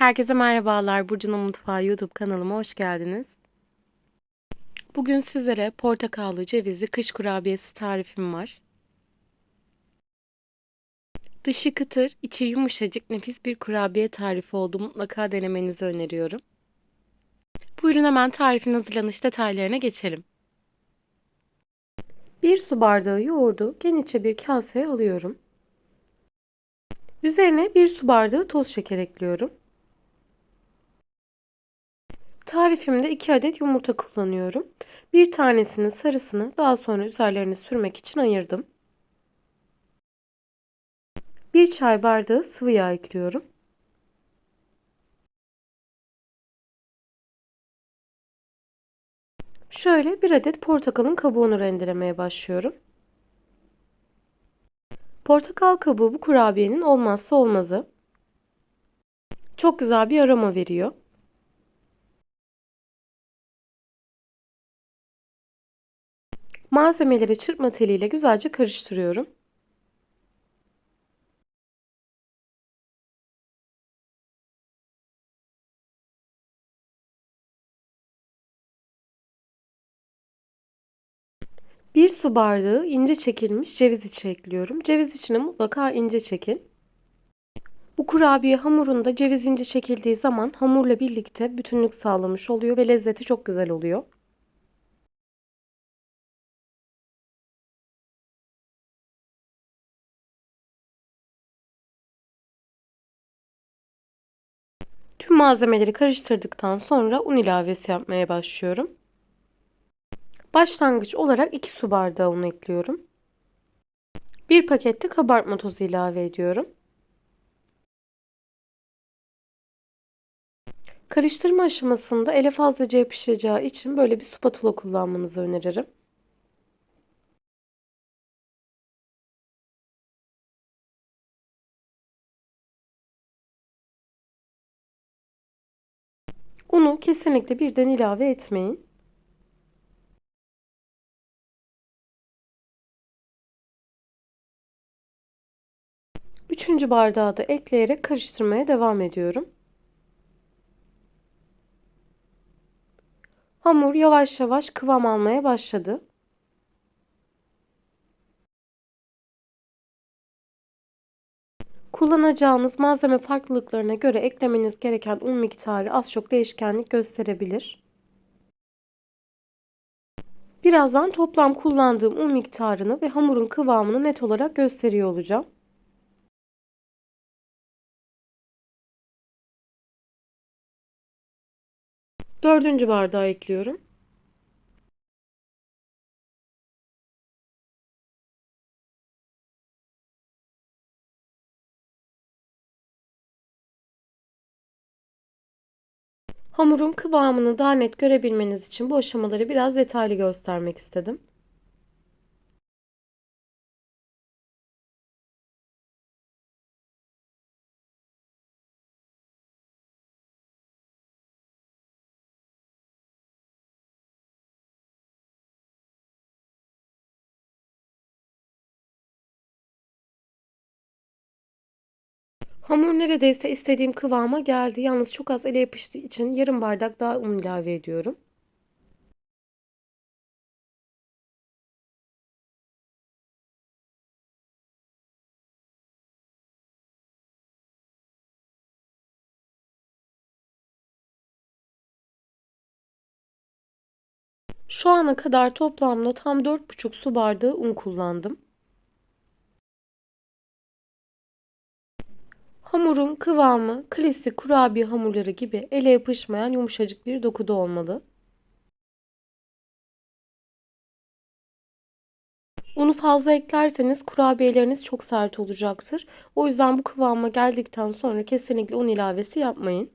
Herkese merhabalar. Burcu'nun Mutfağı YouTube kanalıma hoş geldiniz. Bugün sizlere portakallı cevizli kış kurabiyesi tarifim var. Dışı kıtır, içi yumuşacık nefis bir kurabiye tarifi oldu. Mutlaka denemenizi öneriyorum. Buyurun hemen tarifin hazırlanış detaylarına geçelim. Bir su bardağı yoğurdu genişçe bir kaseye alıyorum. Üzerine bir su bardağı toz şeker ekliyorum. Tarifimde 2 adet yumurta kullanıyorum. Bir tanesinin sarısını daha sonra üzerlerine sürmek için ayırdım. 1 çay bardağı sıvı yağ ekliyorum. Şöyle bir adet portakalın kabuğunu rendelemeye başlıyorum. Portakal kabuğu bu kurabiyenin olmazsa olmazı. Çok güzel bir aroma veriyor. Malzemeleri çırpma teliyle güzelce karıştırıyorum. Bir su bardağı ince çekilmiş ceviz içi ekliyorum. Ceviz içine mutlaka ince çekin. Bu kurabiye hamurunda ceviz ince çekildiği zaman hamurla birlikte bütünlük sağlamış oluyor ve lezzeti çok güzel oluyor. Tüm malzemeleri karıştırdıktan sonra un ilavesi yapmaya başlıyorum. Başlangıç olarak 2 su bardağı un ekliyorum. Bir pakette kabartma tozu ilave ediyorum. Karıştırma aşamasında ele fazlaca yapışacağı için böyle bir spatula kullanmanızı öneririm. Kesinlikle birden ilave etmeyin. Üçüncü bardağı da ekleyerek karıştırmaya devam ediyorum. Hamur yavaş yavaş kıvam almaya başladı. Kullanacağınız malzeme farklılıklarına göre eklemeniz gereken un miktarı az çok değişkenlik gösterebilir. Birazdan toplam kullandığım un miktarını ve hamurun kıvamını net olarak gösteriyor olacağım. Dördüncü bardağı ekliyorum. Hamurun kıvamını daha net görebilmeniz için bu aşamaları biraz detaylı göstermek istedim. Hamur neredeyse istediğim kıvama geldi. Yalnız çok az ele yapıştığı için yarım bardak daha un ilave ediyorum. Şu ana kadar toplamda tam 4,5 su bardağı un kullandım. Hamurun kıvamı klasik kurabiye hamurları gibi ele yapışmayan yumuşacık bir dokuda olmalı. Unu fazla eklerseniz kurabiyeleriniz çok sert olacaktır. O yüzden bu kıvama geldikten sonra kesinlikle un ilavesi yapmayın.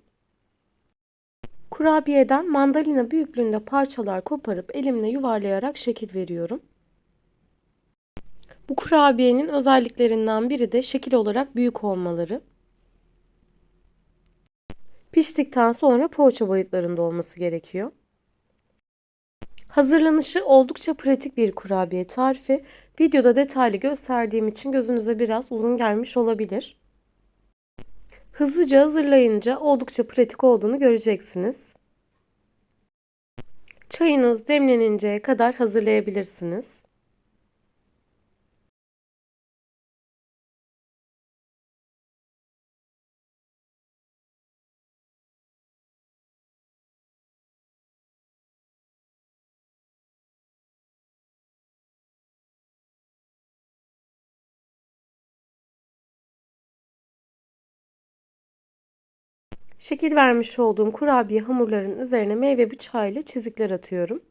Kurabiyeden mandalina büyüklüğünde parçalar koparıp elimle yuvarlayarak şekil veriyorum. Bu kurabiyenin özelliklerinden biri de şekil olarak büyük olmaları. Piştikten sonra poğaça boyutlarında olması gerekiyor. Hazırlanışı oldukça pratik bir kurabiye tarifi. Videoda detaylı gösterdiğim için gözünüze biraz uzun gelmiş olabilir. Hızlıca hazırlayınca oldukça pratik olduğunu göreceksiniz. Çayınız demleninceye kadar hazırlayabilirsiniz. Şekil vermiş olduğum kurabiye hamurların üzerine meyve bıçağıyla çizikler atıyorum.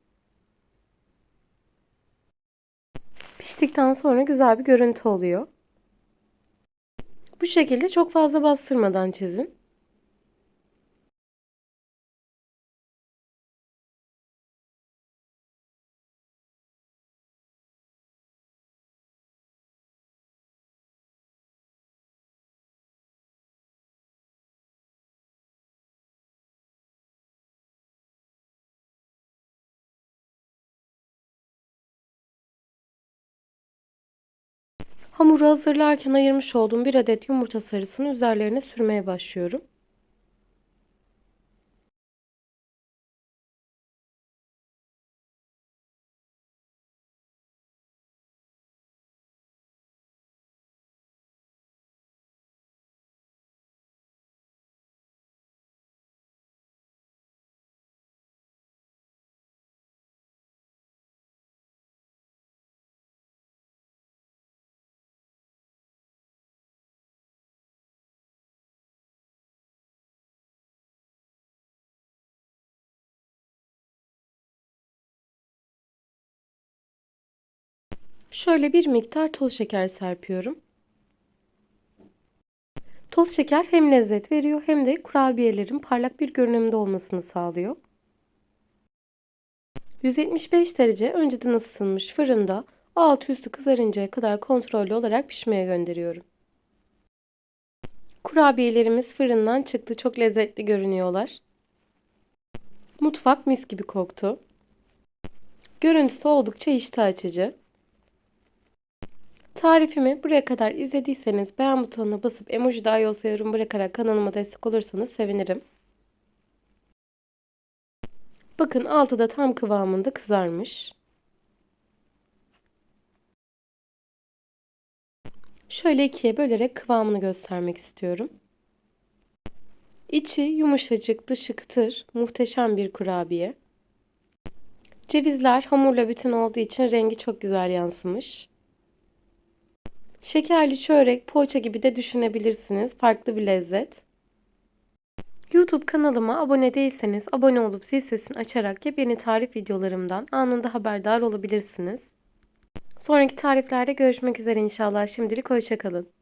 Piştikten sonra güzel bir görüntü oluyor. Bu şekilde çok fazla bastırmadan çizin. Hamuru hazırlarken ayırmış olduğum bir adet yumurta sarısını üzerlerine sürmeye başlıyorum. Şöyle bir miktar toz şeker serpiyorum. Toz şeker hem lezzet veriyor hem de kurabiyelerin parlak bir görünümde olmasını sağlıyor. 175 derece önceden ısıtılmış fırında altı üstü kızarıncaya kadar kontrollü olarak pişmeye gönderiyorum. Kurabiyelerimiz fırından çıktı. Çok lezzetli görünüyorlar. Mutfak mis gibi koktu. Görüntüsü oldukça iştah açıcı. Tarifimi buraya kadar izlediyseniz beğen butonuna basıp emoji dahi olsa yorum bırakarak kanalıma destek olursanız sevinirim. Bakın altı da tam kıvamında kızarmış. Şöyle ikiye bölerek kıvamını göstermek istiyorum. İçi yumuşacık, dışı kıtır, muhteşem bir kurabiye. Cevizler hamurla bütün olduğu için rengi çok güzel yansımış. Şekerli çörek, poğaça gibi de düşünebilirsiniz. Farklı bir lezzet. YouTube kanalıma abone değilseniz abone olup zil sesini açarak yepyeni tarif videolarımdan anında haberdar olabilirsiniz. Sonraki tariflerde görüşmek üzere inşallah. Şimdilik hoşçakalın.